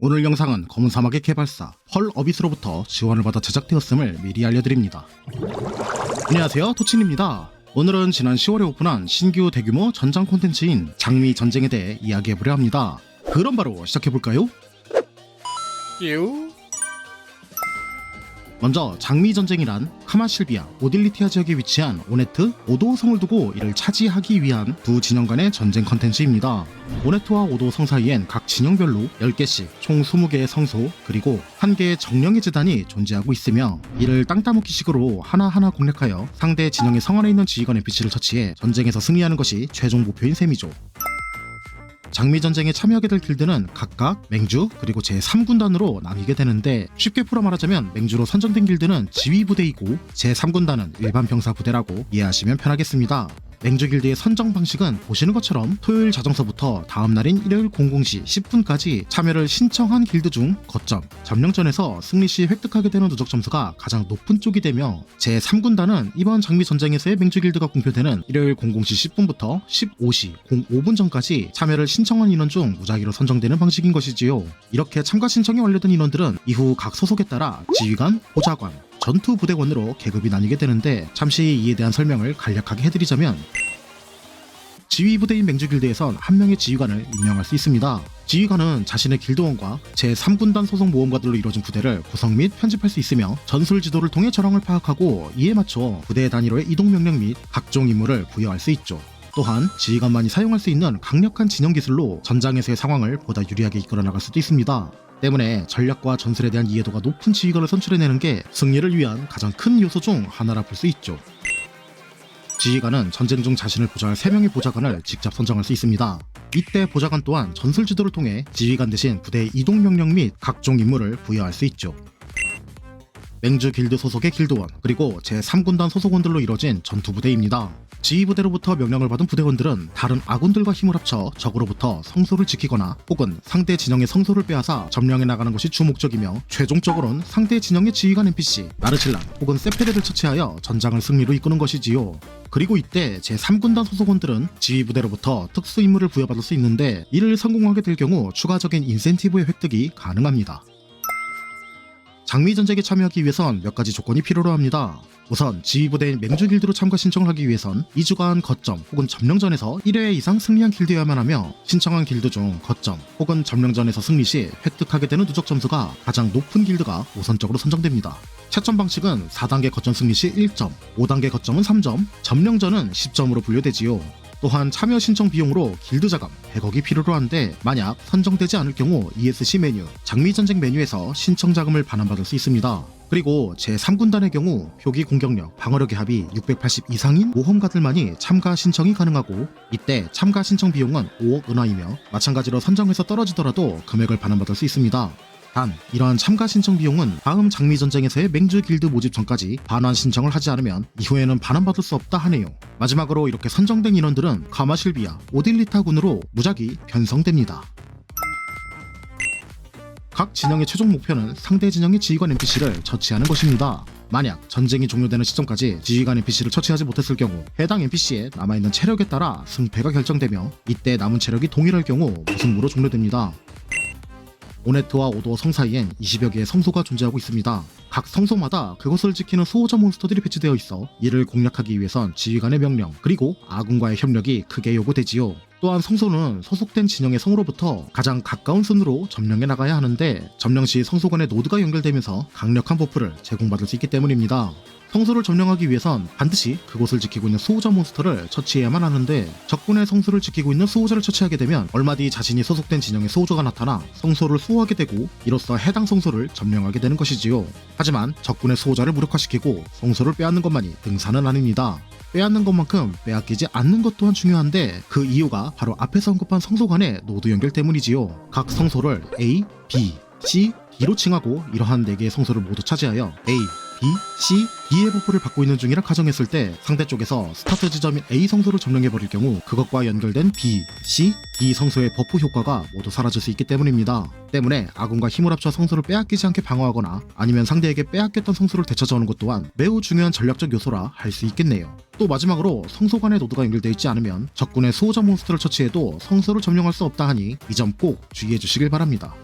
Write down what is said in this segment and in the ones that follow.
오늘 영상은 검은 사막의 개발사 헐 어비스로부터 지원을 받아 제작되었음을 미리 알려드립니다. 안녕하세요 토친입니다. 오늘은 지난 10월에 오픈한 신규 대규모 전장 콘텐츠인 장미 전쟁에 대해 이야기해보려 합니다. 그럼 바로 시작해볼까요? 유 먼저 장미 전쟁이란 카마실비아, 오딜리티아 지역에 위치한 오네트, 오도성을 두고 이를 차지하기 위한 두 진영 간의 전쟁 컨텐츠입니다. 오네트와 오도성 사이엔 각 진영별로 10개씩 총 20개의 성소 그리고 1개의 정령의 재단이 존재하고 있으며 이를 땅 따먹기 식으로 하나하나 공략하여 상대 진영의 성 안에 있는 지휘관의 비치를 처치해 전쟁에서 승리하는 것이 최종 목표인 셈이죠. 장미 전쟁에 참여하게 될 길드는 각각 맹주 그리고 제 3군단으로 나뉘게 되는데 쉽게 풀어 말하자면 맹주로 선정된 길드는 지휘 부대이고 제 3군단은 일반 병사 부대라고 이해하시면 편하겠습니다. 맹주 길드의 선정 방식은 보시는 것처럼 토요일 자정서부터 다음 날인 일요일 00시 10분까지 참여를 신청한 길드 중 거점, 점령전에서 승리 시 획득하게 되는 누적 점수가 가장 높은 쪽이 되며 제 3군단은 이번 장미 전쟁에서의 맹주 길드가 공표되는 일요일 00시 10분부터 15시 05분 전까지 참여를 신청한 인원 중 무작위로 선정되는 방식인 것이지요. 이렇게 참가 신청이 완료된 인원들은 이후 각 소속에 따라 지휘관, 보좌관, 전투 부대원으로 계급이 나뉘게 되는데 잠시 이에 대한 설명을 간략하게 해드리자면 지휘 부대인 맹주 길드에선 한 명의 지휘관을 임명할 수 있습니다. 지휘관은 자신의 길드원과 제3군단 소속 모험가들로 이루어진 부대를 구성 및 편집할 수 있으며 전술 지도를 통해 전황을 파악하고 이에 맞춰 부대 단위로의 이동 명령 및 각종 임무를 부여할 수 있죠. 또한 지휘관만이 사용할 수 있는 강력한 진영 기술로 전장에서의 상황을 보다 유리하게 이끌어 나갈 수도 있습니다. 때문에 전략과 전술에 대한 이해도가 높은 지휘관을 선출해내는 게 승리를 위한 가장 큰 요소 중 하나라 볼 수 있죠. 지휘관은 전쟁 중 자신을 보좌할 3명의 보좌관을 직접 선정할 수 있습니다. 이때 보좌관 또한 전술 지도를 통해 지휘관 대신 부대의 이동 명령 및 각종 임무를 부여할 수 있죠. 맹주 길드 소속의 길드원 그리고 제3군단 소속원들로 이뤄진 전투부대입니다. 지휘부대로부터 명령을 받은 부대원들은 다른 아군들과 힘을 합쳐 적으로부터 성소를 지키거나 혹은 상대 진영의 성소를 빼앗아 점령해 나가는 것이 주 목적이며 최종적으로는 상대 진영의 지휘관 NPC 나르칠란 혹은 세페레를 처치하여 전장을 승리로 이끄는 것이지요. 그리고 이때 제3군단 소속원들은 지휘부대로부터 특수 임무를 부여받을 수 있는데 이를 성공하게 될 경우 추가적인 인센티브의 획득이 가능합니다. 장미 전쟁에 참여하기 위해선 몇 가지 조건이 필요로 합니다. 우선 지휘부대인 맹주 길드로 참가 신청을 하기 위해선 2주간 거점 혹은 점령전에서 1회 이상 승리한 길드여야만 하며 신청한 길드 중 거점 혹은 점령전에서 승리 시 획득하게 되는 누적 점수가 가장 높은 길드가 우선적으로 선정됩니다. 채점 방식은 4단계 거점 승리 시 1점, 5단계 거점은 3점, 점령전은 10점으로 분류되지요. 또한 참여 신청 비용으로 길드 자금 100억이 필요로 한데 만약 선정되지 않을 경우 ESC 메뉴, 장미 전쟁 메뉴에서 신청 자금을 반환받을 수 있습니다. 그리고 제3군단의 경우 표기 공격력, 방어력의 합이 680 이상인 모험가들만이 참가 신청이 가능하고 이때 참가 신청 비용은 5억 은하이며 마찬가지로 선정해서 떨어지더라도 금액을 반환받을 수 있습니다. 단 이러한 참가 신청 비용은 다음 장미 전쟁에서의 맹주 길드 모집 전까지 반환 신청을 하지 않으면 이후에는 반환받을 수 없다 하네요. 마지막으로 이렇게 선정된 인원들은 카마실비아, 오딜리타 군으로 무작위 편성됩니다. 각 진영의 최종 목표는 상대 진영의 지휘관 NPC를 처치하는 것입니다. 만약 전쟁이 종료되는 시점까지 지휘관 NPC를 처치하지 못했을 경우 해당 NPC의 남아있는 체력에 따라 승패가 결정되며 이때 남은 체력이 동일할 경우 무승부로 종료됩니다. 오네트와 오도 성 사이엔 20여 개의 성소가 존재하고 있습니다. 각 성소마다 그것을 지키는 수호자 몬스터들이 배치되어 있어 이를 공략하기 위해선 지휘관의 명령 그리고 아군과의 협력이 크게 요구되지요. 또한 성소는 소속된 진영의 성으로부터 가장 가까운 순으로 점령해 나가야 하는데 점령 시 성소 간의 노드가 연결되면서 강력한 버프를 제공받을 수 있기 때문입니다. 성소를 점령하기 위해선 반드시 그곳을 지키고 있는 수호자 몬스터를 처치해야만 하는데 적군의 성소를 지키고 있는 수호자를 처치하게 되면 얼마 뒤 자신이 소속된 진영의 수호자가 나타나 성소를 수호하게 되고 이로써 해당 성소를 점령하게 되는 것이지요. 하지만 적군의 수호자를 무력화시키고 성소를 빼앗는 것만이 등산은 아닙니다. 빼앗는 것만큼 빼앗기지 않는 것 또한 중요한데 그 이유가 바로 앞에서 언급한 성소 간의 노드 연결 때문이지요. 각 성소를 A, B, C, D로 칭하고 이러한 4개의 성소를 모두 차지하여 A, B, C, D의 버프를 받고 있는 중이라 가정했을 때 상대 쪽에서 스타트 지점인 A 성소를 점령해버릴 경우 그것과 연결된 B, C, D 성소의 버프 효과가 모두 사라질 수 있기 때문입니다. 때문에 아군과 힘을 합쳐 성소를 빼앗기지 않게 방어하거나 아니면 상대에게 빼앗겼던 성소를 되찾아오는 것 또한 매우 중요한 전략적 요소라 할 수 있겠네요. 또 마지막으로 성소 간의 노드가 연결되어 있지 않으면 적군의 수호자 몬스터를 처치해도 성소를 점령할 수 없다 하니 이 점 꼭 주의해 주시길 바랍니다.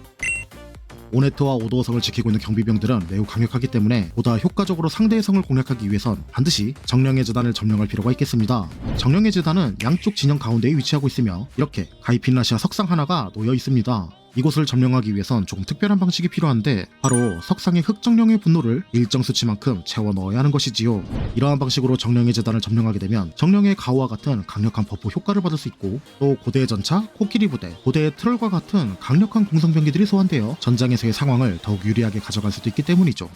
오네트와 오도성을 지키고 있는 경비병들은 매우 강력하기 때문에 보다 효과적으로 상대의 성을 공략하기 위해선 반드시 정령의 재단을 점령할 필요가 있겠습니다. 정령의 재단은 양쪽 진영 가운데에 위치하고 있으며 이렇게 가이핀라시아 석상 하나가 놓여 있습니다. 이곳을 점령하기 위해선 조금 특별한 방식이 필요한데 바로 석상의 흑정령의 분노를 일정 수치만큼 채워 넣어야 하는 것이지요. 이러한 방식으로 정령의 재단을 점령하게 되면 정령의 가오와 같은 강력한 버프 효과를 받을 수 있고 또 고대의 전차, 코끼리 부대, 고대의 트롤과 같은 강력한 공성병기들이 소환되어 전장에서의 상황을 더욱 유리하게 가져갈 수도 있기 때문이죠.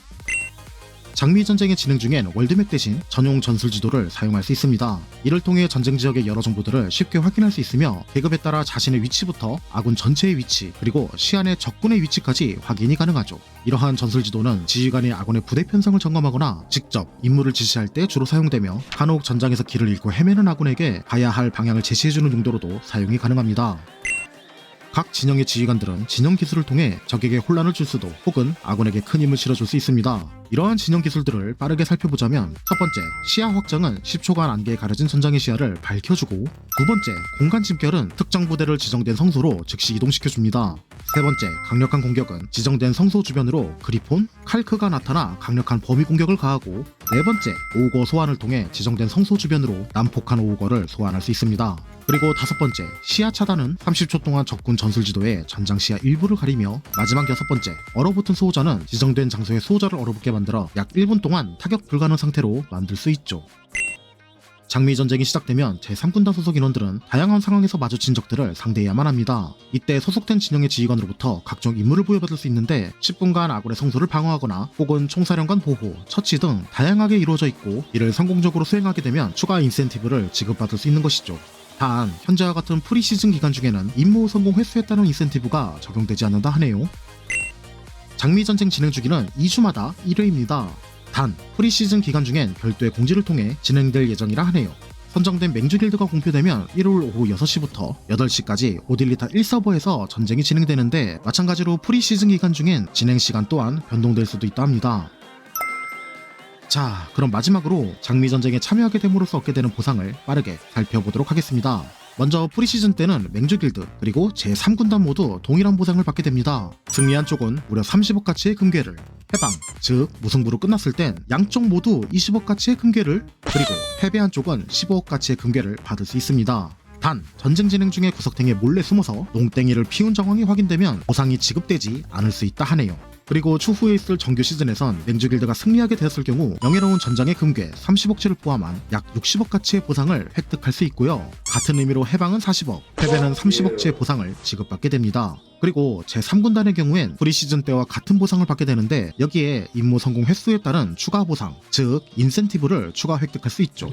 장미 전쟁의 진행 중엔 월드맵 대신 전용 전술 지도를 사용할 수 있습니다. 이를 통해 전쟁 지역의 여러 정보들을 쉽게 확인할 수 있으며 계급에 따라 자신의 위치부터 아군 전체의 위치 그리고 시안의 적군의 위치까지 확인이 가능하죠. 이러한 전술 지도는 지휘관이 아군의 부대 편성을 점검하거나 직접 임무를 지시할 때 주로 사용되며 간혹 전장에서 길을 잃고 헤매는 아군에게 가야 할 방향을 제시해주는 용도로도 사용이 가능합니다. 각 진영의 지휘관들은 진영 기술을 통해 적에게 혼란을 줄 수도 혹은 아군에게 큰 힘을 실어줄 수 있습니다. 이러한 진영 기술들을 빠르게 살펴보자면 첫 번째, 시야 확장은 10초간 안개에 가려진 전장의 시야를 밝혀주고 두 번째, 공간 집결은 특정 부대를 지정된 성소로 즉시 이동시켜줍니다. 세 번째, 강력한 공격은 지정된 성소 주변으로 그리폰, 칼크가 나타나 강력한 범위 공격을 가하고 네 번째, 오거 소환을 통해 지정된 성소 주변으로 난폭한 오거를 소환할 수 있습니다. 그리고 다섯 번째, 시야 차단은 30초 동안 적군 전술 지도에 전장 시야 일부를 가리며 마지막 여섯 번째, 얼어붙은 수호자는 지정된 장소에 수호자를 얼어붙게 만들어 약 1분 동안 타격 불가능 상태로 만들 수 있죠. 장미 전쟁이 시작되면 제3군단 소속 인원들은 다양한 상황에서 마주친 적들을 상대해야만 합니다. 이때 소속된 진영의 지휘관으로부터 각종 임무를 부여받을 수 있는데 10분간 아군의 성소를 방어하거나 혹은 총사령관 보호, 처치 등 다양하게 이루어져 있고 이를 성공적으로 수행하게 되면 추가 인센티브를 지급받을 수 있는 것이죠. 단 현재와 같은 프리시즌 기간 중에는 임무 성공 횟수에 따른 인센티브가 적용되지 않는다 하네요. 장미 전쟁 진행 주기는 2주마다 1회입니다. 단 프리시즌 기간 중엔 별도의 공지를 통해 진행될 예정이라 하네요. 선정된 맹주 길드가 공표되면 1월 오후 6시부터 8시까지 오딜리타 1서버에서 전쟁이 진행되는데 마찬가지로 프리시즌 기간 중엔 진행 시간 또한 변동될 수도 있다 합니다. 자, 그럼 마지막으로 장미 전쟁에 참여하게 됨으로써 얻게 되는 보상을 빠르게 살펴보도록 하겠습니다. 먼저 프리시즌 때는 맹주 길드 그리고 제3군단 모두 동일한 보상을 받게 됩니다. 승리한 쪽은 무려 30억 가치의 금괴를, 해방, 즉 무승부로 끝났을 땐 양쪽 모두 20억 가치의 금괴를, 그리고 패배한 쪽은 15억 가치의 금괴를 받을 수 있습니다. 단 전쟁 진행 중에 구석탱이에 몰래 숨어서 농땡이를 피운 정황이 확인되면 보상이 지급되지 않을 수 있다 하네요. 그리고 추후에 있을 정규 시즌에선 맹주 길드가 승리하게 되었을 경우 명예로운 전장의 금괴 30억치를 포함한 약 60억 가치의 보상을 획득할 수 있고요. 같은 의미로 해방은 40억, 패배는 30억치의 보상을 지급받게 됩니다. 그리고 제3군단의 경우엔 프리시즌 때와 같은 보상을 받게 되는데 여기에 임무 성공 횟수에 따른 추가 보상, 즉 인센티브를 추가 획득할 수 있죠.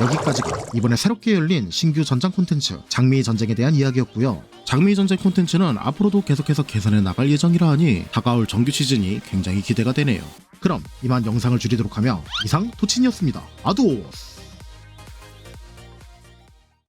여기까지가 이번에 새롭게 열린 신규 전장 콘텐츠 장미 전쟁에 대한 이야기였고요. 장미 전쟁 콘텐츠는 앞으로도 계속해서 개선해 나갈 예정이라 하니 다가올 정규 시즌이 굉장히 기대가 되네요. 그럼 이만 영상을 줄이도록 하며 이상 토친이었습니다. 아두오스!